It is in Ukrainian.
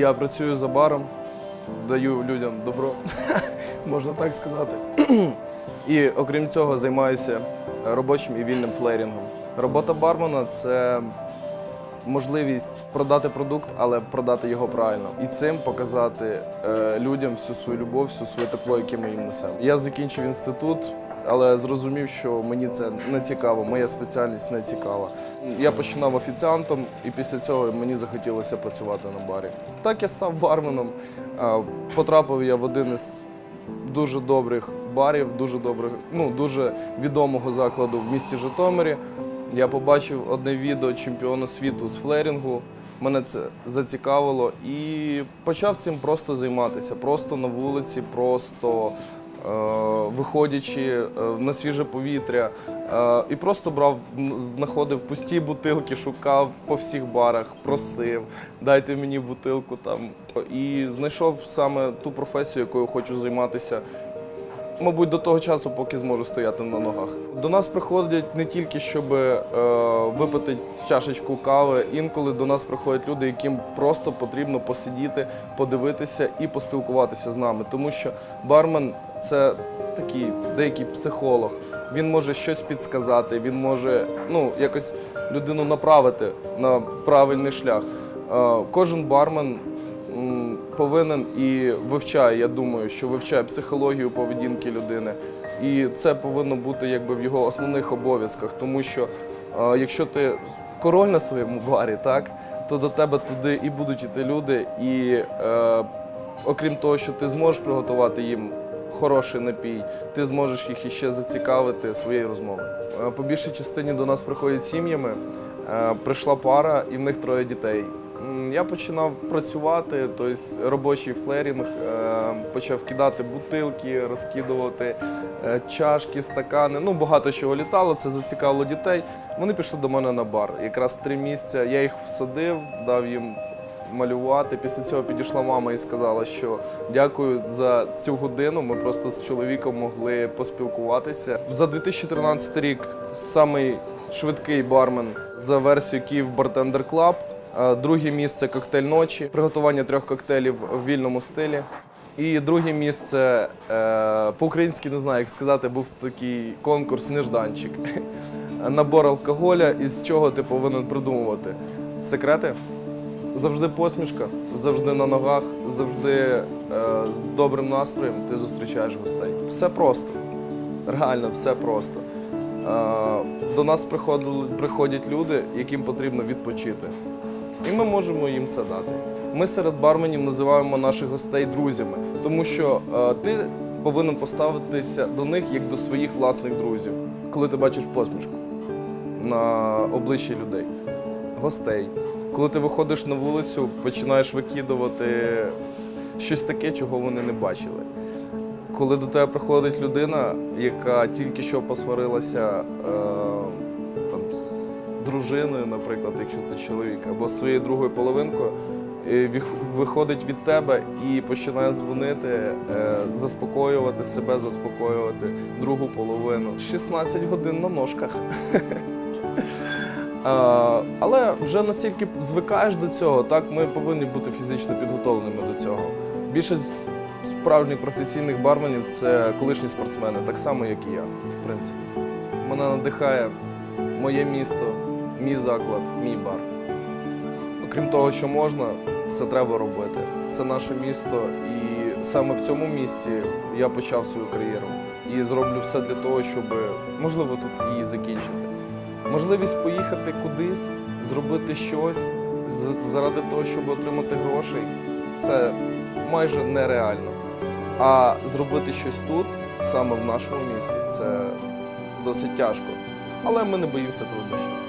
Я працюю за баром, даю людям добро, можна так сказати. І окрім цього, займаюся робочим і вільним флерінгом. Робота бармена це можливість продати продукт, але продати його правильно. І цим показати е, людям всю свою любов, всю своє тепло, яке ми їм несемо. Я закінчив інститут. Але зрозумів, що мені це не цікаво, моя спеціальність не цікава. Я починав офіціантом, і після цього мені захотілося працювати на барі. Так я став барменом. Потрапив я в один із дуже добрих барів, дуже добрих, ну дуже відомого закладу в місті Житомирі. Я побачив одне відео чемпіона світу з флерінгу. Мене це зацікавило і почав цим просто займатися. Просто на вулиці, просто виходячи е, на свіже повітря. Е, і просто брав, знаходив пусті бутилки, шукав по всіх барах, просив, дайте мені бутилку там. І знайшов саме ту професію, якою хочу займатися. Мабуть, до того часу, поки зможу стояти на ногах. До нас приходять не тільки, щоб е, випити чашечку кави. Інколи до нас приходять люди, яким просто потрібно посидіти, подивитися і поспілкуватися з нами. Тому що бармен це такий деякий психолог. Він може щось підсказати, він може ну, якось людину направити на правильний шлях. Е, кожен бармен повинен і вивчає, я думаю, що вивчає психологію поведінки людини. І це повинно бути якби в його основних обов'язках, тому що е, якщо ти король на своєму барі, так, то до тебе туди і будуть іти люди, і е, окрім того, що ти зможеш приготувати їм хороший напій, ти зможеш їх іще зацікавити своєю розмовою. Е, По більшій частині до нас приходять сім'ями. Е, Прийшла пара, і в них троє дітей. Я починав працювати, тобто робочий флерінг, е, почав кидати бутилки, розкидувати е, чашки, стакани. Ну, багато чого літало, це зацікавило дітей. Вони пішли до мене на бар. Якраз три місяці я їх всадив, дав їм малювати. Після цього підійшла мама і сказала, що дякую за цю годину. Ми просто з чоловіком могли поспілкуватися. За 2013 рік самий швидкий бармен за версією Київ Бартендер Клаб. Е, Друге місце коктейль ночі, приготування трьох коктейлів в вільному стилі. І друге місце е, по-українськи не знаю, як сказати, був такий конкурс Нежданчик. Набор алкоголя, із чого ти повинен придумувати. Секрети? Завжди посмішка, завжди на ногах, завжди е, з добрим настроєм ти зустрічаєш гостей. Все просто. Реально, все просто. До нас приходять люди, яким потрібно відпочити. І ми можемо їм це дати. Ми серед барменів називаємо наших гостей друзями, тому що е, ти повинен поставитися до них як до своїх власних друзів, коли ти бачиш посмішку на обличчі людей, гостей. Коли ти виходиш на вулицю, починаєш викидувати щось таке, чого вони не бачили. Коли до тебе приходить людина, яка тільки що посварилася е, дружиною, наприклад, якщо це чоловік, або своєю другою половинкою, виходить від тебе і починає дзвонити, е, заспокоювати себе, заспокоювати другу половину. 16 годин на ножках. Але вже настільки звикаєш до цього, так ми повинні бути фізично підготовленими до цього. Більшість справжніх професійних барменів це колишні спортсмени, так само, як і я, в принципі. Мене надихає моє місто, мій заклад, мій бар. Окрім того, що можна, це треба робити. Це наше місто, і саме в цьому місці я почав свою кар'єру. І зроблю все для того, щоб можливо тут її закінчити. Можливість поїхати кудись, зробити щось заради того, щоб отримати грошей, це майже нереально. А зробити щось тут, саме в нашому місті, це досить тяжко. Але ми не боїмося труднощів.